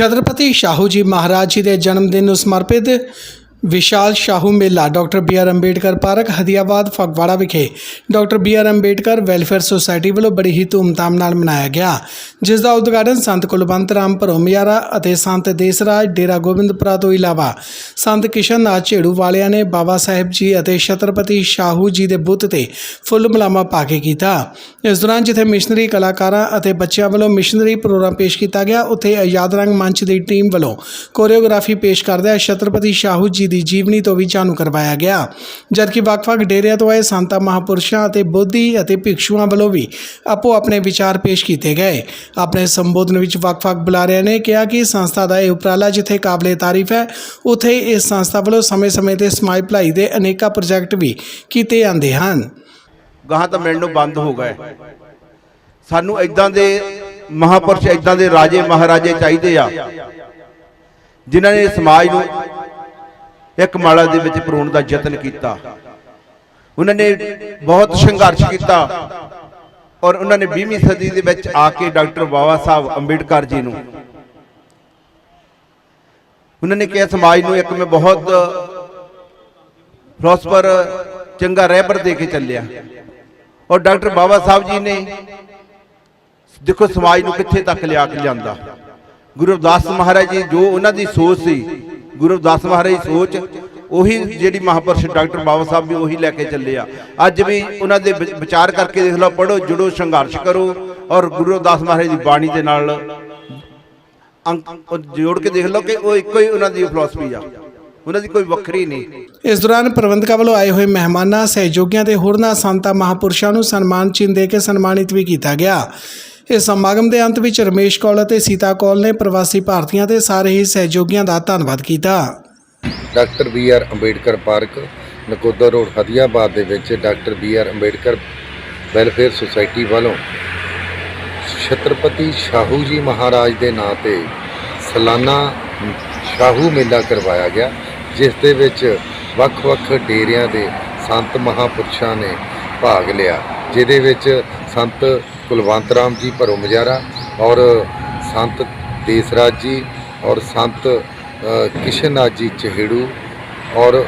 ਛਤਰਪਤੀ ਸ਼ਾਹੂ ਜੀ ਮਹਾਰਾਜ ਜੀ ਦੇ ਜਨਮ ਦਿਨ ਨੂੰ ਸਮਰਪਿਤ ਵਿਸ਼ਾਲ ਸ਼ਾਹੂ ਮੇਲਾ, doctor B R Ambedkar park, Hadiabad, Phagwara ਵਿਖੇ। Doctor B R Ambedkar welfare society ਵੱਲੋਂ ਬੜੀ ਹੀ ਧੂਮਧਾਮ ਨਾਲ ਮਨਾਇਆ ਗਿਆ। ਜਿਸ ਦਾ ਉਦਘਾਟਨ ਸੰਤ ਕੁਲਵੰਤ ਰਾਮ ਭਰੋਮਿਆਰਾ ਅਤੇ ਸੰਤ ਦੇਸਰਾਜ ਡੇਰਾ ਗੋਬਿੰਦਪੁਰਾ ਤੋਂ ਇਲਾਵਾ ਸੰਤ ਕਿਸ਼ਨ ਨਾਥ ਝੇੜੂ ਵਾਲਿਆਂ ਨੇ ਬਾਬਾ ਸਾਹਿਬ ਜੀ ਅਤੇ ਛਤਰਪਤੀ ਸ਼ਾਹੂ ਜੀ ਦੇ ਬੁੱਤ ਤੇ ਫੁੱਲ ਮਲਾਮਾ ਪਾ ਕੇ ਕੀਤਾ। ਇਸ ਦੌਰਾਨ ਜਿੱਥੇ ਮਿਸ਼ਨਰੀ ਕਲਾਕਾਰਾਂ ਅਤੇ ਬੱਚਿਆਂ ਵੱਲੋਂ ਮਿਸ਼ਨਰੀ ਪ੍ਰੋਗਰਾਮ ਪੇਸ਼ ਕੀਤਾ ਗਿਆ, ਉੱਥੇ ਆਜ਼ਾਦ ਰੰਗ ਮੰਚ ਦੀ ਟੀਮ ਵੱਲੋਂ ਕੋਰੀਓਗ੍ਰਾਫੀ ਪੇਸ਼ ਕਰਦਿਆਂ ਛਤਰਪਤੀ ਸ਼ਾਹੂ ਜੀ ਦੀ ਜੀਵਨੀ ਤੋਂ ਵੀ ਜਾਣੂ ਕਰਵਾਇਆ ਗਿਆ। ਜਦਕਿ ਵੱਖ-ਵੱਖ ਡੇਰਿਆਂ ਤੋਂ ਆਏ ਸੰਤਾਂ, ਮਹਾਪੁਰਸ਼ਾਂ ਅਤੇ ਬੋਧੀ ਅਤੇ ਭਿਕਸ਼ੂਆਂ ਵੱਲੋਂ ਵੀ ਆਪੋ ਆਪਣੇ ਵਿਚਾਰ ਪੇਸ਼ ਕੀਤੇ ਗਏ। ਆਪਣੇ ਸੰਬੋਧਨ ਵਿੱਚ ਵੱਖ-ਵੱਖ ਬੁਲਾਰਿਆਂ ਨੇ ਕਿਹਾ ਕਿ ਸੰਸਥਾ ਦਾ ਇਹ ਉਪਰਾਲਾ ਜਿੱਥੇ ਕਾਬਲੇ ਤਾਰੀਫ ਹੈ, ਉੱਥੇ ਇਸ ਸੰਸਥਾ ਵੱਲੋਂ ਸਮੇਂ-ਸਮੇਂ ਤੇ ਸਮਾਜ ਭਲਾਈ ਦੇ ਅਨੇਕਾਂ ਪ੍ਰੋਜੈਕਟ ਵੀ ਕੀਤੇ ਜਾਂਦੇ ਹਨ। ਗਾਹਾਂ ਤਾਂ ਮਿਲਣੋਂ ਬੰਦ ਹੋ ਗਏ। ਸਾਨੂੰ ਇਦਾਂ ਦੇ ਮਹਾਪੁਰਸ਼ ਇਦਾਂ ਦੇ ਰਾਜੇ, ਮਹਾਰਾਜੇ ਚਾਹੀਦੇ ਆ, ਜਿਨ੍ਹਾਂ ਨੇ ਸਮਾਜ ਨੂੰ ਇੱਕ ਮਾਲਾ ਦੇ ਵਿੱਚ ਪਰੋਣ ਦਾ ਯਤਨ ਕੀਤਾ। ਉਹਨਾਂ ਨੇ ਬਹੁਤ ਸੰਘਰਸ਼ ਕੀਤਾ ਔਰ ਉਹਨਾਂ ਨੇ 20ਵੀਂ ਸਦੀ ਦੇ ਵਿੱਚ ਆ ਕੇ ਡਾਕਟਰ ਬਾਬਾ ਸਾਹਿਬ ਅੰਬੇਡਕਰ ਜੀ ਨੂੰ। ਉਹਨਾਂ ਨੇ ਕਿਹਾ, ਸਮਾਜ ਨੂੰ ਇੱਕ ਮੈਂ ਬਹੁਤ ਫਿਲਾਸਫਰ ਚੰਗਾ ਰਹਿਬਰ ਦੇ ਕੇ ਚੱਲਿਆ। ਔਰ ਡਾਕਟਰ ਬਾਬਾ ਸਾਹਿਬ ਜੀ ਨੇ ਦੇਖੋ, ਸਮਾਜ ਨੂੰ ਕਿੱਥੇ ਤੱਕ ਲਿਆ ਕੇ ਲਿਆਂਦਾ? ਗੁਰੂ ਅਰਦਾਸ ਮਹਾਰਾਜ ਜੀ, ਜੋ ਉਹਨਾਂ ਦੀ ਸੋਚ ਸੀ ਗੁਰੂ ਦਾਸ ਮਹਾਰਾਜ ਦੀ ਸੋਚ, ਉਹੀ ਜਿਹੜੀ ਮਹਾਪੁਰਸ਼ ਡਾਕਟਰ ਬਾਬਾ ਸਾਹਿਬ ਵੀ ਉਹੀ ਲੈ ਕੇ ਚੱਲੇ ਆ। ਅੱਜ ਵੀ ਉਹਨਾਂ ਦੇ ਵਿਚਾਰ ਕਰਕੇ ਦੇਖ ਲਓ ਪੜੋ ਜੁੜੋ, ਸੰਘਰਸ਼ ਕਰੋ ਔਰ ਗੁਰੂ ਦਾਸ ਮਹਾਰਾਜ ਦੀ ਬਾਣੀ ਦੇ ਨਾਲ ਜੋੜ ਕੇ ਦੇਖ ਲਓ ਕਿ ਉਹ ਇੱਕੋ ਹੀ ਉਹਨਾਂ ਦੀ ਫਿਲਾਸਫੀ ਆ। ਉਹਨਾਂ ਦੀ ਕੋਈ ਵੱਖਰੀ ਨਹੀਂ। ਇਸ ਦੌਰਾਨ ਪ੍ਰਬੰਧਕਾਂ ਵੱਲੋਂ ਆਏ ਹੋਏ ਮਹਿਮਾਨਾਂ, ਸਹਿਯੋਗੀਆਂ ਤੇ ਹੋਰਨਾਂ ਸੰਤਾਂ ਮਹਾਪੁਰਸ਼ਾਂ ਨੂੰ ਸਨਮਾਨ ਚਿੰਨ੍ਹ ਦੇ ਕੇ ਸਨਮਾਨਿਤ ਵੀ ਕੀਤਾ ਗਿਆ। ਇਸ ਸਮਾਗਮ ਦੇ ਅੰਤ ਵਿੱਚ ਰਮੇਸ਼ ਕੌਲ ਅਤੇ ਸੀਤਾ ਕੌਲ ਨੇ ਪ੍ਰਵਾਸੀ ਭਾਰਤੀਆਂ ਦੇ ਸਾਰੇ ਹੀ ਸਹਿਯੋਗੀਆਂ ਦਾ ਧੰਨਵਾਦ ਕੀਤਾ। Doctor B R Ambedkar park, Nakodar road, Hadiabad ਦੇ ਵਿੱਚ doctor B R Ambedkar welfare society ਵੱਲੋਂ ਛਤਰਪਤੀ ਸ਼ਾਹੂ ਜੀ ਮਹਾਰਾਜ ਦੇ ਨਾਂ ਤੇ ਸਾਲਾਨਾ ਸ਼ਾਹੂ ਮੇਲਾ ਕਰਵਾਇਆ ਗਿਆ, ਜਿਸ ਦੇ ਵਿੱਚ ਵੱਖ-ਵੱਖ ਡੇਰਿਆਂ ਦੇ ਸੰਤ ਮਹਾਪੁਰਸ਼ਾਂ ਨੇ ਭਾਗ ਲਿਆ, ਜਿਹਦੇ ਵਿੱਚ ਸੰਤ ਕੁਲਵੰਤ ਰਾਮ ਜੀ ਭਰੋ ਮਜਾਰਾ ਔਰ ਸੰਤ ਦੇਸਰਾਜ ਜੀ ਔਰ ਸੰਤ ਕਿਸ਼ਨਨਾਥ ਜੀ ਚਹੇੜੂ ਔਰ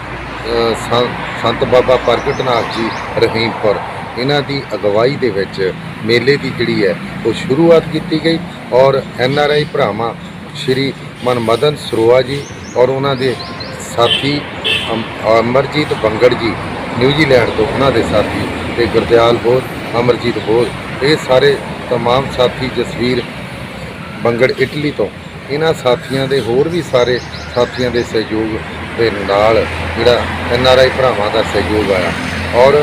ਸੰਤ ਬਾਬਾ ਪ੍ਰਗਟਨਾਥ ਜੀ ਰਹੀਮਪੁਰ। ਇਹਨਾਂ ਦੀ ਅਗਵਾਈ ਦੇ ਵਿੱਚ ਮੇਲੇ ਦੀ ਜਿਹੜੀ ਹੈ, ਉਹ ਸ਼ੁਰੂਆਤ ਕੀਤੀ ਗਈ ਔਰ ਐਨ ਆਰ ਆਈ ਭਰਾਵਾਂ ਸ਼੍ਰੀ ਮਨਮਦਨ ਸਰੋਆ ਜੀ ਔਰ ਉਹਨਾਂ ਦੇ ਸਾਥੀ ਅਮ- ਅਮਰਜੀਤ ਬੰਗੜ ਜੀ, ਨਿਊਜ਼ੀਲੈਂਡ ਤੋਂ ਉਹਨਾਂ ਦੇ ਸਾਥੀ ਤੇ ਗੁਰਦਿਆਲ ਬੋਧ ਅਮਰਜੀਤ ਬੋਧ ਇਹ ਸਾਰੇ तमाम ਸਾਥੀ ਜਸਵੀਰ ਬੰਗੜ ਇਟਲੀ ਤੋਂ ਇਹਨਾਂ ਸਾਥੀਆਂ ਦੇ ਹੋਰ ਵੀ ਸਾਰੇ ਸਾਥੀਆਂ ਦੇ ਸਹਿਯੋਗ ਦੇ ਨਾਲ ਜਿਹੜਾ ਐਨ ਆਰ ਆਈ ਭਰਾਵਾਂ ਦਾ ਸਹਿਯੋਗ ਆਇਆ ਔਰ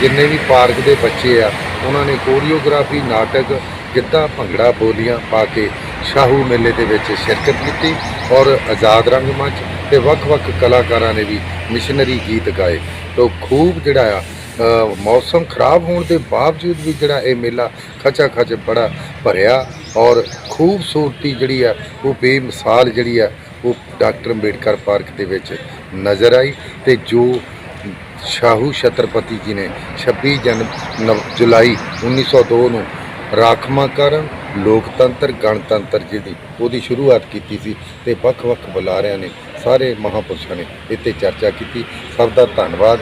ਜਿੰਨੇ ਵੀ ਪਾਰਕ ਦੇ ਬੱਚੇ ਆ ਉਹਨਾਂ ਨੇ ਕੋਰੀਓਗ੍ਰਾਫੀ ਨਾਟਕ ਗਿੱਧਾ ਭੰਗੜਾ ਬੋਲੀਆਂ ਪਾ ਕੇ ਸ਼ਾਹੂ ਮੇਲੇ ਦੇ ਵਿੱਚ ਸ਼ਿਰਕਤ ਕੀਤੀ ਔਰ ਆਜ਼ਾਦ ਰੰਗ ਮੰਚ ਤੇ ਵੱਖ-ਵੱਖ ਕਲਾਕਾਰਾਂ ਨੇ ਵੀ ਮਿਸ਼ਨਰੀ ਗੀਤ ਗਾਏ ਤੋਂ ਖੂਬ ਜਿਹੜਾ ਆ ਅ, ਮੌਸਮ ਖਰਾਬ ਹੋਣ ਦੇ ਬਾਵਜੂਦ ਵੀ ਜਿਹੜਾ ਇਹ ਮੇਲਾ ਖਚਾ ਖਚ ਬੜਾ ਭਰਿਆ ਔਰ ਖੂਬਸੂਰਤੀ ਜਿਹੜੀ ਆ, ਉਹ ਬੇਮਿਸਾਲ ਜਿਹੜੀ ਆ, ਉਹ ਡਾਕਟਰ ਅੰਬੇਡਕਰ ਪਾਰਕ ਦੇ ਵਿੱਚ ਨਜ਼ਰ ਆਈ ਤੇ ਜੋ ਸ਼ਾਹੂ ਛਤਰਪਤੀ ਜੀ ਨੇ 26 ਜਨ ਨਵ- ਜੁਲਾਈ 1902 ਨੂੰ ਰਾਖਵਾਂਕਰਨ ਲੋਕਤੰਤਰ, ਗਣਤੰਤਰ ਜਿਹਦੀ ਉਹਦੀ ਸ਼ੁਰੂਆਤ ਕੀਤੀ ਸੀ ਤੇ ਵੱਖ-ਵੱਖ ਬੁਲਾਰਿਆਂ ਨੇ, ਸਾਰੇ ਮਹਾਪੁਰਸ਼ਾਂ ਨੇ ਇੱਥੇ ਚਰਚਾ ਕੀਤੀ। ਸਭ ਦਾ ਧੰਨਵਾਦ।